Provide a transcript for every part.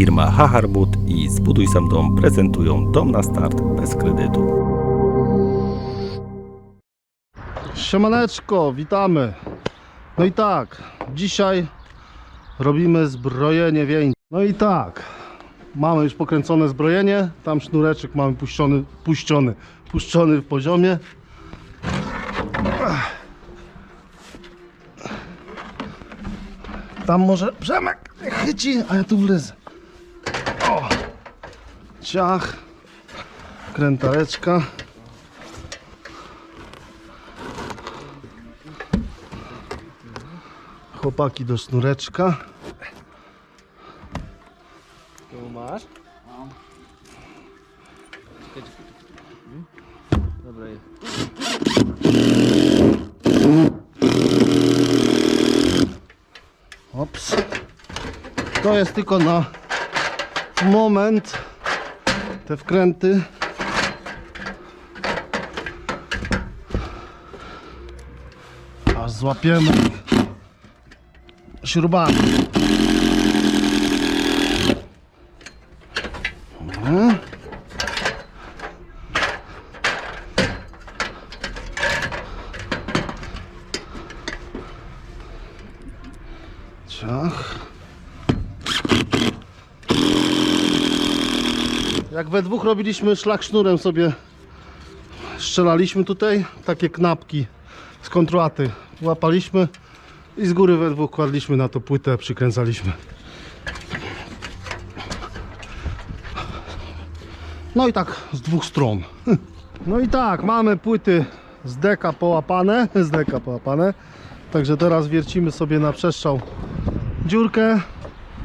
Firma Haharbut i Zbuduj Sam Dom prezentują Dom na start bez kredytu. Siemaneczko, witamy. No i tak, dzisiaj robimy zbrojenie wieńce. No i tak, mamy już pokręcone zbrojenie, tam sznureczek mamy puszczony, puszczony, puszczony w poziomie. Tam może Przemek chyci, a ja tu wlezę. Ciach, krętareczka. Chłopaki do sznureczka. Tu masz? Hmm? Dobra, jest. Ops. To jest tylko na moment. Te wkręty. Aż złapiemy śrubami. Dobra. Ciach. Jak we dwóch robiliśmy szlak sznurem sobie strzelaliśmy tutaj takie knapki z kontruaty łapaliśmy i z góry we dwóch kładliśmy na to płytę przykręcaliśmy. No i tak z dwóch stron. No i tak mamy płyty z deka połapane z deka połapane. Także teraz wiercimy sobie na przestrzał dziurkę.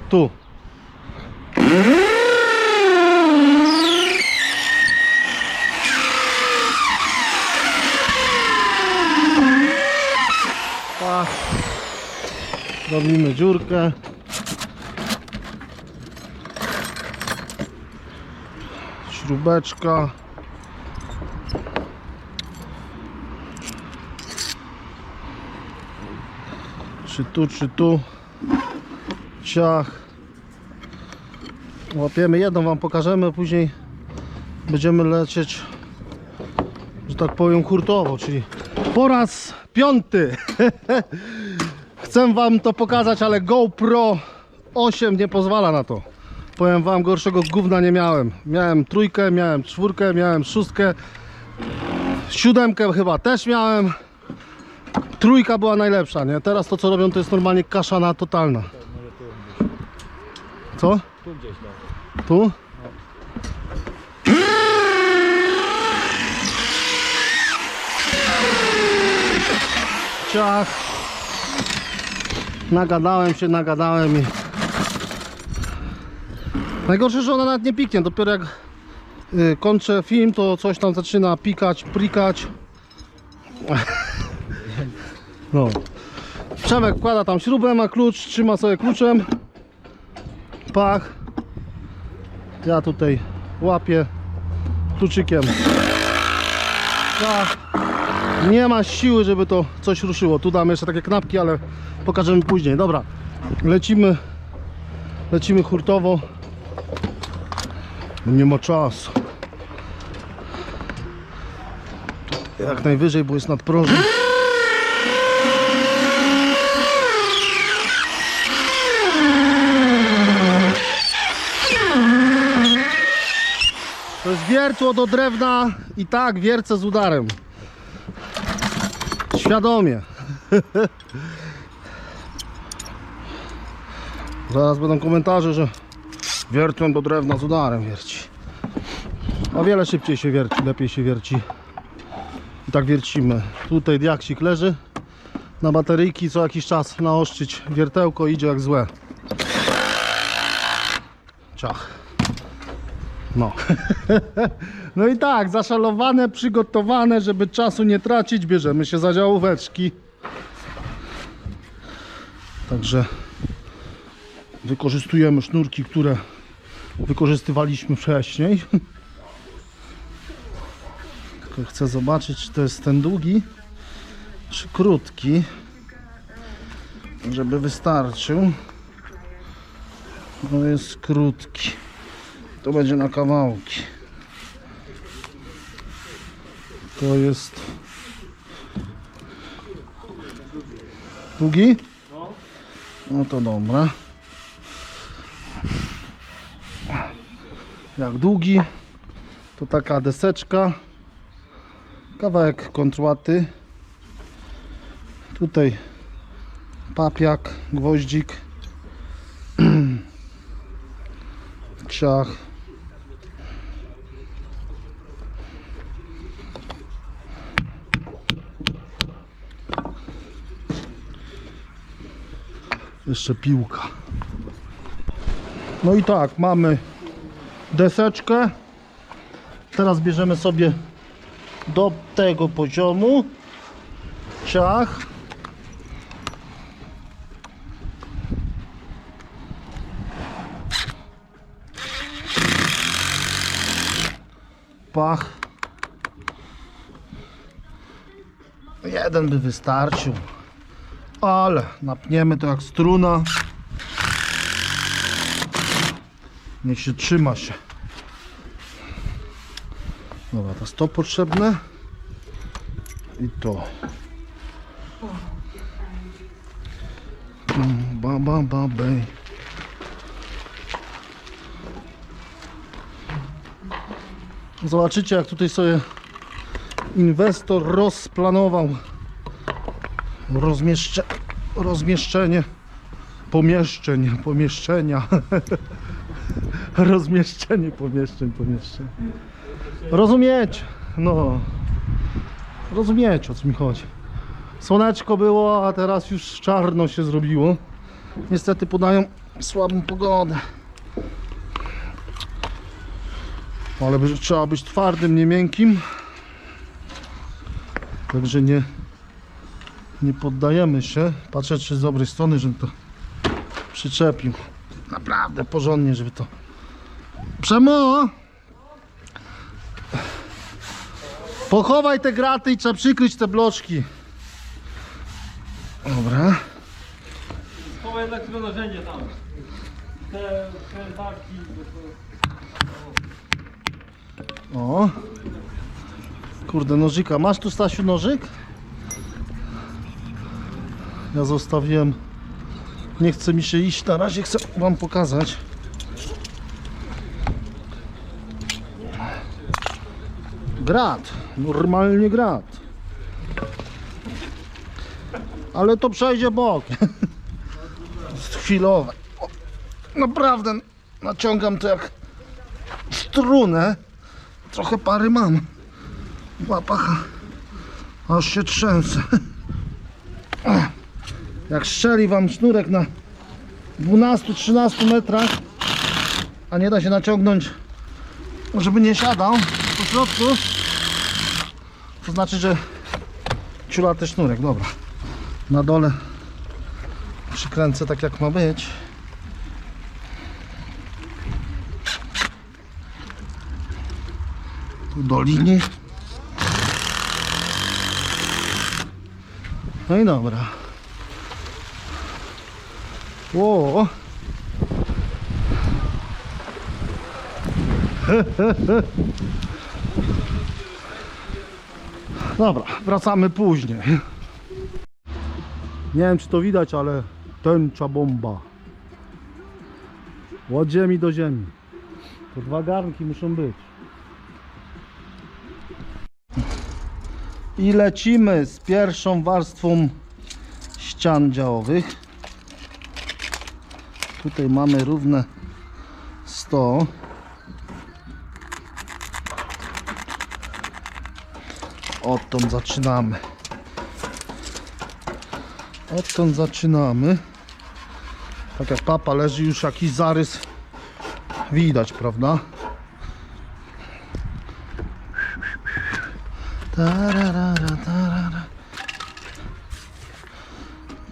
Tu. Robimy dziurkę. Śrubeczka. Czy tu, czy tu ciach łapiemy jedną wam pokażemy później będziemy lecieć że tak powiem hurtowo czyli po raz piąty chcę wam to pokazać ale GoPro 8 nie pozwala na to powiem wam gorszego gówna nie miałem miałem trójkę, miałem czwórkę, miałem szóstkę siódemkę chyba też miałem trójka była najlepsza, nie? Teraz to co robią to jest normalnie kaszana totalna. Co? Tu gdzieś tam. Tu? Ciach. Nagadałem się, nagadałem i... Najgorsze, że ona nawet nie piknie. Dopiero jak y, kończę film, to coś tam zaczyna pikać, prikać. No. Przemek wkłada tam śrubę, ma klucz, trzyma sobie kluczem. Pach. Ja tutaj łapię kluczykiem. Pach. Nie ma siły, żeby to coś ruszyło. Tu damy jeszcze takie knapki, ale pokażemy później. Dobra, lecimy. Lecimy hurtowo. Nie ma czasu. Jak najwyżej, bo jest nadprążem. To jest wiertło do drewna i tak wiercę z udarem. Świadomie. Zaraz będą komentarze, że wiertłem do drewna z udarem wierci. O wiele szybciej się wierci, lepiej się wierci. I tak wiercimy. Tutaj diaksik leży na bateryjki, co jakiś czas naoszczyć wiertełko idzie jak złe. Ciach. No. no i tak, zaszalowane, przygotowane, żeby czasu nie tracić, bierzemy się za działóweczki. Także wykorzystujemy sznurki, które wykorzystywaliśmy wcześniej. Tylko chcę zobaczyć, czy to jest ten długi, czy krótki, żeby wystarczył. To jest krótki. To będzie na kawałki. To jest długi? No to dobra. Jak długi, to taka deseczka. Kawałek kontłaty. Tutaj papiak, gwoździk. Ciach. Jeszcze piłka. No i tak, mamy deseczkę. Teraz bierzemy sobie do tego poziomu ciach. Pach. Jeden by wystarczył. Ale napniemy to jak struna. Niech się trzyma się. Dobra, to jest to potrzebne. I to. Mm, Ba, ba, ba, bej. Zobaczycie jak tutaj sobie inwestor rozplanował rozmieszcze, rozmieszczenie pomieszczeń, pomieszczenia. Rozmieszczenie pomieszczeń, pomieszczeń. Rozumiecie? No. Rozumiecie o co mi chodzi. Słoneczko było, a teraz już czarno się zrobiło. Niestety podają słabą pogodę. Ale trzeba być twardym, nie miękkim. Także nie nie poddajemy się. Patrzę czy z dobrej strony, żeby to przyczepił. Naprawdę porządnie, żeby to. Przemo! Pochowaj te graty i trzeba przykryć te bloczki. Dobra. Chowaj jednak tylko narzędzie tam. Te krętarki. O. Kurde, nożyka. Masz tu Stasiu nożyk? Ja zostawiłem. Nie chce mi się iść. Na razie chcę wam pokazać. Grat. Normalnie grat. Ale to przejdzie. Jest chwilowe. Naprawdę naciągam to jak strunę. Trochę pary mam łapach, aż się trzęsę. Jak strzeli wam sznurek na 12-13 metrach, a nie da się naciągnąć, żeby nie siadał po środku, to znaczy, że ciulaty sznurek. Dobra, na dole przykręcę tak jak ma być. Tu do linii. No i dobra. O. Dobra, wracamy później. Nie wiem czy to widać, ale tęcza bomba. Od ziemi do ziemi. To dwa garnki muszą być. I lecimy z pierwszą warstwą ścian działowych. Tutaj mamy równe 100. Odtąd zaczynamy. Odtąd zaczynamy. Tak jak papa leży już jakiś zarys widać, prawda? Tararara, tarara.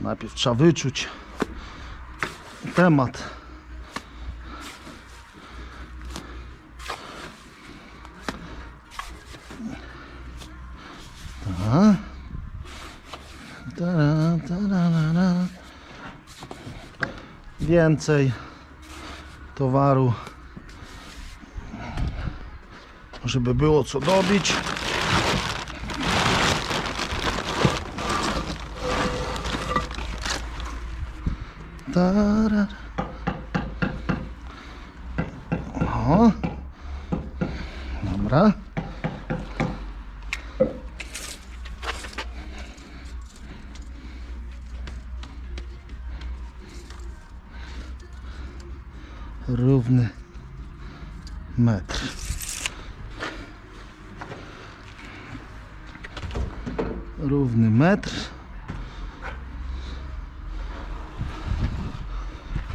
Najpierw trzeba wyczuć temat. Tak. Tara, tarara. Więcej towaru, żeby było co dobić. Tara. O. Dobra.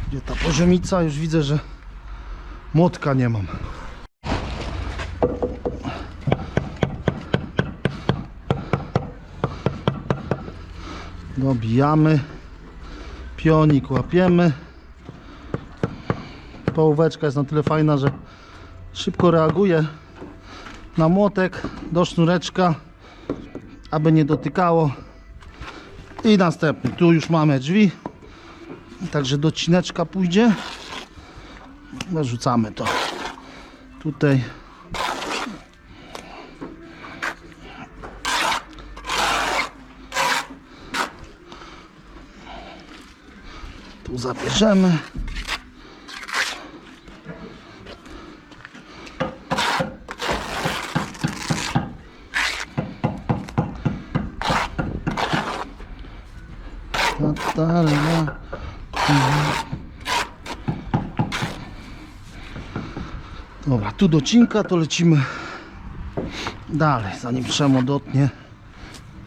Gdzie ta poziomica? Już widzę, że młotka nie mam. Dobijamy. Pionik łapiemy. Połóweczka jest na tyle fajna, że szybko reaguje na młotek do sznureczka, aby nie dotykało. I następny. Tu już mamy drzwi. Także docineczka pójdzie. Narzucamy to tutaj. Tu zabierzemy. Ta. Dobra, tu docinka, to lecimy dalej. Zanim Przemo dotnie,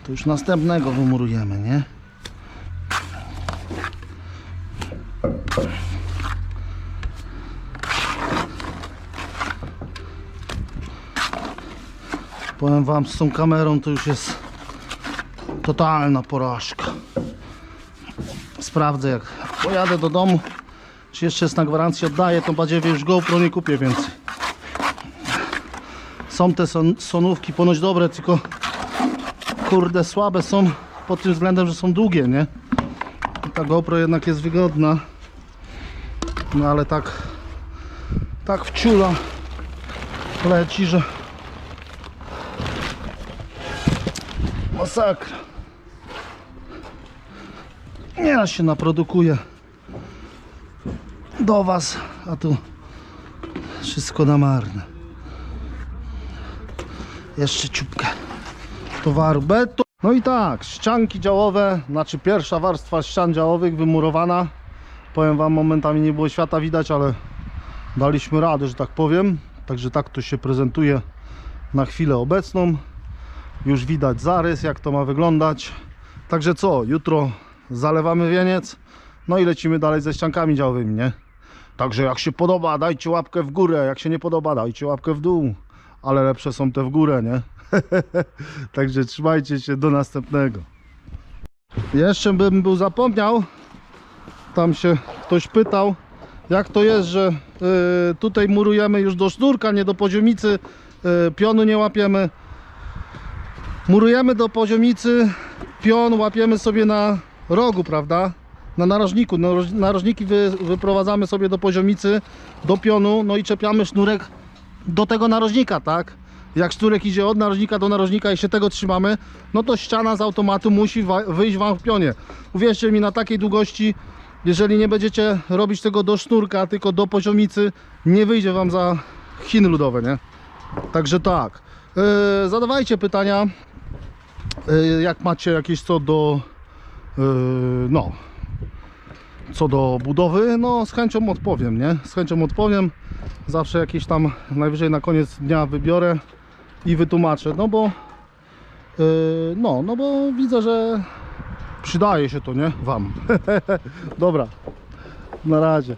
to już następnego wymurujemy, nie? Powiem wam, z tą kamerą to już jest totalna porażka. Sprawdzę jak pojadę do domu, czy jeszcze jest na gwarancji, oddaję tą badziewię, już GoPro nie kupię więcej. Są te son, sonówki ponoć dobre, tylko kurde słabe są pod tym względem, że są długie, nie? I ta GoPro jednak jest wygodna. No ale tak tak wciula leci, że masakra. Nieraz się naprodukuje do Was, a tu wszystko na marne. Jeszcze ciupkę towaru betu. No i tak, ścianki działowe, znaczy pierwsza warstwa ścian działowych wymurowana. Powiem Wam, momentami nie było świata widać, ale daliśmy radę, że tak powiem. Także tak to się prezentuje na chwilę obecną. Już widać zarys, jak to ma wyglądać. Także co, jutro zalewamy wieniec, no i lecimy dalej ze ściankami działowymi, nie? Także jak się podoba, dajcie łapkę w górę, jak się nie podoba, dajcie łapkę w dół. Ale lepsze są te w górę, nie? Także trzymajcie się, do następnego. Jeszcze bym był zapomniał, tam się ktoś pytał, jak to jest, że y, tutaj murujemy już do sznurka, nie do poziomicy, y, pionu nie łapiemy. Murujemy do poziomicy, pion łapiemy sobie na rogu, prawda? Na narożniku. Naroż- Narożniki wy, wyprowadzamy sobie do poziomicy, do pionu, no i czepiamy sznurek do tego narożnika, tak? Jak sznurek idzie od narożnika do narożnika i się tego trzymamy, no to ściana z automatu musi wyjść Wam w pionie. Uwierzcie mi, na takiej długości, jeżeli nie będziecie robić tego do sznurka, tylko do poziomicy, nie wyjdzie Wam za Chiny ludowe, nie? Także tak. Yy, zadawajcie pytania, yy, jak macie jakieś co do yy, no co do budowy, no z chęcią odpowiem, nie? Z chęcią odpowiem. Zawsze jakieś tam najwyżej na koniec dnia wybiorę i wytłumaczę, no bo yy, no, no bo widzę, że przydaje się to, nie? Wam. Dobra. Na razie.